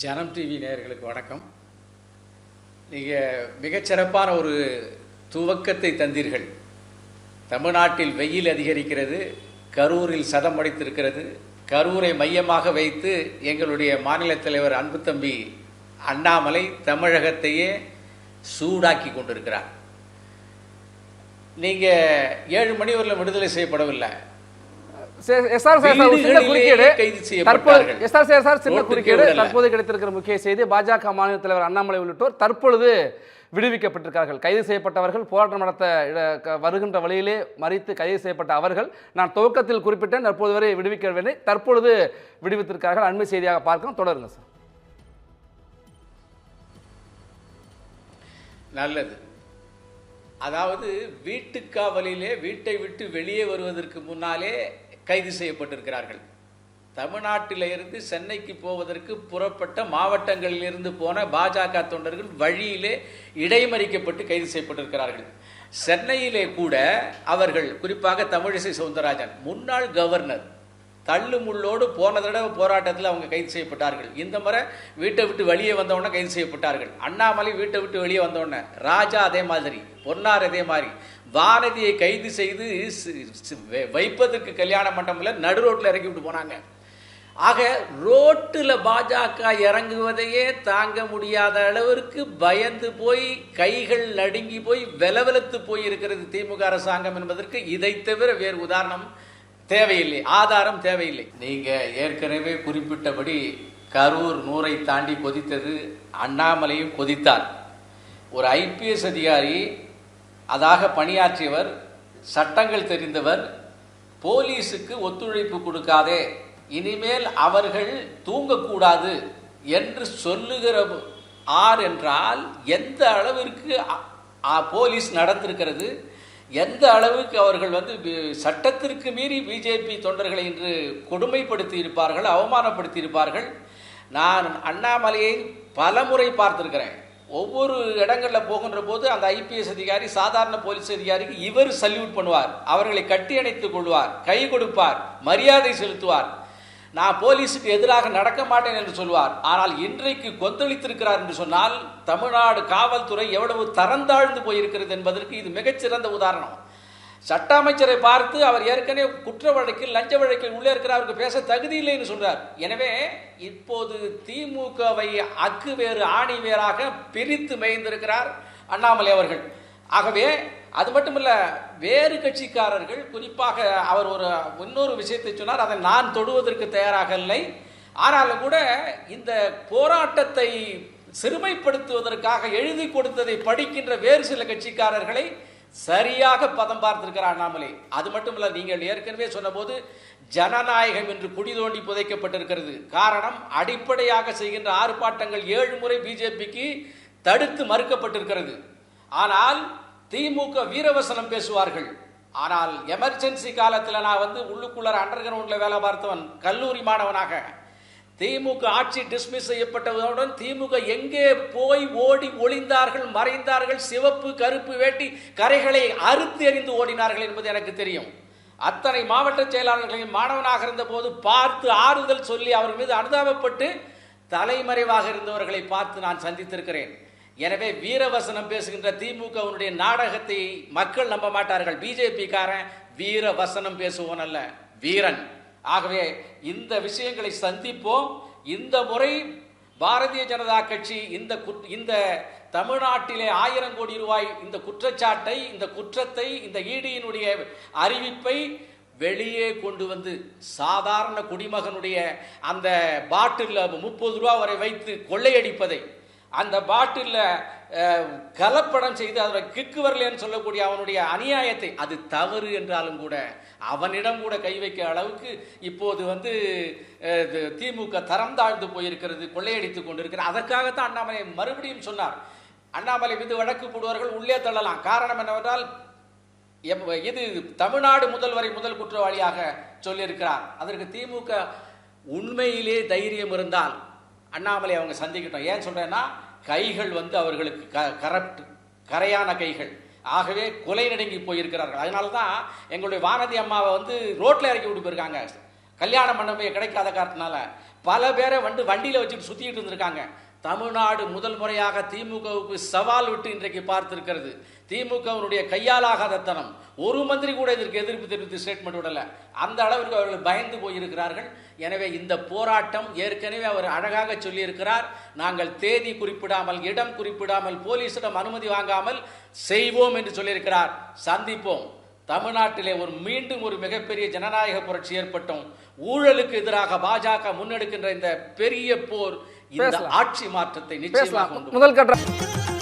ஜனம் டிவி நேயர்களுக்கு வணக்கம். நீங்கள் மிகச்சிறப்பான ஒரு துவக்கத்தை தந்தீர்கள். தமிழ்நாட்டில் வெயில் அதிகரிக்கிறது கரூரில் சதம் அடித்திருக்கிறது. கரூரை மையமாக வைத்து எங்களுடைய மாநில தலைவர் அன்பு தம்பி அண்ணாமலை தமிழகத்தையே சூடாக்கி கொண்டிருக்கிறார். நீங்கள் ஏழு மணி வரல விடுதலை செய்யப்படவில்லை. எஸ்ஆர் சார் ஒரு சின்ன குறுக்கீடு. தற்போது. எஸ்ஆர் சார் சார் சின்ன குறுக்கீடு. தற்போது கிடைத்திருக்கிற முக்கிய செய்தி பாஜக மாநில தலைவர் அண்ணாமலை உள்ளிட்டோர் தற்பொழுது விடுவிக்கப்பட்டிருக்கார்கள். கைது செய்யப்பட்டவர்கள் போராட்டம் நடத்த வருகின்ற வழியிலே மறித்து கைது செய்யப்பட்ட அவர்கள் நான் துவக்கத்தில் குறிப்பிட்டேன். தற்போது வரை விடுவிக்கவில்லை. தற்பொழுது விடுவித்திருக்கார்கள். அண்மை செய்தியாக பார்க்கிறோம். தொடருங்க சார். நல்லது. அதாவது வீட்டுக்காவலிலே வீட்டை விட்டு வெளியே வருவதற்கு முன்னாலே கைது செய்யப்பட்டிருக்கிறார்கள். தமிழ்நாட்டிலிருந்து சென்னைக்கு போவதற்கு புறப்பட்ட மாவட்டங்களிலிருந்து போன பாஜக தொண்டர்கள் வழியிலே இடைமறிக்கப்பட்டு கைது செய்யப்பட்டிருக்கிறார்கள். சென்னையிலே கூட அவர்கள் குறிப்பாக தமிழிசை சவுந்தரராஜன் முன்னாள் கவர்னர் தள்ளு முள்ளோடு போன தடவை போராட்டத்தில் அவங்க கைது செய்யப்பட்டார்கள். இந்த முறை வீட்டை விட்டு வெளியே வந்தவுடனே கைது செய்யப்பட்டார்கள். அண்ணாமலை வீட்டை விட்டு வெளியே வந்தவுடனே ராஜா அதே மாதிரி பொன்னார் அதே மாதிரி. வானதியை கைது செய்து வைப்பதற்கு கல்யாண மண்டபத்தில் நடு ரோட்டில் இறக்கி விட்டு போனாங்க. ஆக ரோட்டில் பாஜக இறங்குவதையே தாங்க முடியாத அளவிற்கு பயந்து போய் கைகள் நடுங்கி போய் வெலவெலத்து போய் இருக்கிறது திமுக அரசாங்கம் என்பதற்கு இதை தவிர வேறு உதாரணம் தேவையில்லை ஆதாரம் தேவையில்லை. நீங்க ஏற்கனவே குறிப்பிட்டபடி கரூர் நூரை தாண்டி கொதித்தது அண்ணாமலையும் கொதித்தார் ஒரு ஐபிஎஸ் அதிகாரி அதாக பணியாற்றியவர் சட்டங்கள் தெரிந்தவர் போலீஸுக்கு ஒத்துழைப்பு கொடுக்காதே இனிமேல் அவர்கள் தூங்கக்கூடாது என்று சொல்லுகிற ஆர் என்றால் எந்த அளவிற்கு போலீஸ் நடந்திருக்கிறது எந்த அளவுக்கு அவர்கள் வந்து சட்டத்திற்கு மீறி பிஜேபி தொண்டர்களை இன்று கொடுமைப்படுத்தி இருப்பார்கள் அவமானப்படுத்தி இருப்பார்கள் நான் அண்ணாமலையை பல முறை பார்த்துருக்கிறேன். ஒவ்வொரு இடங்களில் போகின்ற போது அந்த ஐபிஎஸ் அதிகாரி சாதாரண போலீஸ் அதிகாரிக்கு இவர் சல்யூட் பண்ணுவார். அவர்களை கட்டி அணைத்துக் கொள்வார் கை கொடுப்பார் மரியாதை செலுத்துவார். நான் போலீஸுக்கு எதிராக நடக்க மாட்டேன் என்று சொல்வார். ஆனால் இன்றைக்கு கொந்தளித்திருக்கிறார் என்று சொன்னால் தமிழ்நாடு காவல்துறை எவ்வளவு தரந்தாழ்ந்து போயிருக்கிறது என்பதற்கு இது மிகச்சிறந்த உதாரணம். சட்ட அமைச்சரை பார்த்து அவர் ஏற்கனவே குற்ற வழக்கில் லஞ்ச வழக்கில் உள்ளே இருக்கிற அவருக்கு பேச தகுதி இல்லைன்னு சொல்றார். எனவே இப்போது திமுகவை அக்கு வேறு ஆணி வேறாக பிரித்து மேய்ந்திருக்கிறார் அண்ணாமலை அவர்கள். ஆகவே அது மட்டும் இல்லை வேறு கட்சிக்காரர்கள் குறிப்பாக அவர் ஒரு இன்னொரு விஷயத்தை சொன்னார் அதை நான் தொடுவதற்கு தயாராக இல்லை. ஆனாலும் கூட இந்த போராட்டத்தை சிறுமைப்படுத்துவதற்காக எழுதி கொடுத்ததை படிக்கின்ற வேறு சில கட்சிக்காரர்களை சரியாக பதம் பார்த்திருக்கிறார் அண்ணாமலை. அது மட்டும் இல்லை நீங்கள் ஏற்கனவே சொன்னபோது ஜனநாயகம் என்று குடி தோண்டி புதைக்கப்பட்டிருக்கிறது. காரணம் அடிப்படையாக செய்கின்ற ஆர்ப்பாட்டங்கள் ஏழு முறை பிஜேபிக்கு தடுத்து மறுக்கப்பட்டிருக்கிறது. ஆனால் திமுக வீரவசனம் பேசுவார்கள். ஆனால் எமர்ஜென்சி காலத்தில் நான் வந்து உள்ளுக்குள்ளார அண்டர் கிரவுண்டில் வேலை பார்த்தவன் கல்லூரி மாணவனாக. திமுக ஆட்சி டிஸ்மிஸ் செய்யப்பட்டவுடன் திமுக எங்கே போய் ஓடி ஒளிந்தார்கள் மறைந்தார்கள் சிவப்பு கருப்பு வேட்டி கரைகளை அறுத்து எறிந்து ஓடினார்கள் என்பது எனக்கு தெரியும். அத்தனை மாவட்ட செயலாளர்களையும் மாணவனாக இருந்தபோது பார்த்து ஆறுதல் சொல்லி அவர் மீது அனுதாபப்பட்டு தலைமறைவாக இருந்தவர்களை பார்த்து நான் சந்தித்திருக்கிறேன். எனவே வீரவசனம் பேசுகின்ற திமுகவினுடைய நாடகத்தை மக்கள் நம்ப மாட்டார்கள். பிஜேபி காரன் வீரவசனம் பேசுவோன் அல்ல வீரன். ஆகவே இந்த விஷயங்களை சந்திப்போம். இந்த முறை பாரதிய ஜனதா கட்சி இந்த குட்- இந்த தமிழ்நாட்டிலே ஆயிரம் கோடி ரூபாய் இந்த குற்றச்சாட்டை இந்த குற்றத்தை இந்த ஈடியினுடைய அறிவிப்பை வெளியே கொண்டு வந்து சாதாரண குடிமகனுடைய அந்த பாட்டில் முப்பது ரூபா வரை வைத்து கொள்ளையடிப்பதை அந்த பாட்டில் கலப்படம் செய்து அதில் கிக்கு வரலன்னு சொல்லக்கூடிய அவனுடைய அநியாயத்தை அது தவறு என்றாலும் கூட அவனிடம் கூட கை வைக்க அளவுக்கு இப்போது வந்து திமுக தரம் தாழ்ந்து போயிருக்கிறது கொள்ளையடித்து கொண்டிருக்கிறது. அதற்காகத்தான் அண்ணாமலை மறுபடியும் சொன்னார். அண்ணாமலை மீது வழக்கு போடுவார்கள் உள்ளே தள்ளலாம். காரணம் என்னவென்றால் எம்- இது தமிழ்நாடு முதல்வரை முதல் குற்றவாளியாக சொல்லியிருக்கிறார். அதற்கு திமுக உண்மையிலே தைரியம் இருந்தால் அண்ணாமலை அவங்க சந்திக்கிட்டோம். ஏன் சொல்கிறேன்னா கைகள் வந்து அவர்களுக்கு க கரப்ட் கரையான கைகள். ஆகவே கொலை நடுங்கி போயிருக்கிறார்கள். அதனால தான் எங்களுடைய வானதி அம்மாவை வந்து ரோட்டில் இறக்கி விட்டு போயிருக்காங்க. கல்யாண மண்டபம் கிடைக்காத காரணத்தினால பல பேரை வந்து வண்டியில் வச்சுட்டு சுற்றிக்கிட்டு இருந்திருக்காங்க. தமிழ்நாடு முதல் முறையாக திமுகவுக்கு சவால் விட்டு இன்றைக்கு பார்த்திருக்கிறது. திமுகவினுடைய கையாலாகாத தனம் ஒரு மந்திரி கூட இதற்கு எதிர்ப்பு தெரிவித்து ஸ்டேட்மெண்ட் விடல. அந்த அளவிற்கு அவர்கள் பயந்து போயிருக்கிறார்கள். எனவே இந்த போராட்டம் ஏற்கனவே அவர் அழகாக சொல்லியிருக்கிறார். நாங்கள் தேதி குறிப்பிடாமல் இடம் குறிப்பிடாமல் போலீசிடம் அனுமதி வாங்காமல் செய்வோம் என்று சொல்லியிருக்கிறார். சந்திப்போம். தமிழ்நாட்டிலே ஒரு மீண்டும் ஒரு மிகப்பெரிய ஜனநாயக புரட்சி ஏற்பட்டோம். ஊழலுக்கு எதிராக பாஜக முன்னெடுக்கின்ற இந்த பெரிய போர் இந்த. ஆட்சி மாற்றத்தை நிச்சயமாக. முதல் கட்ட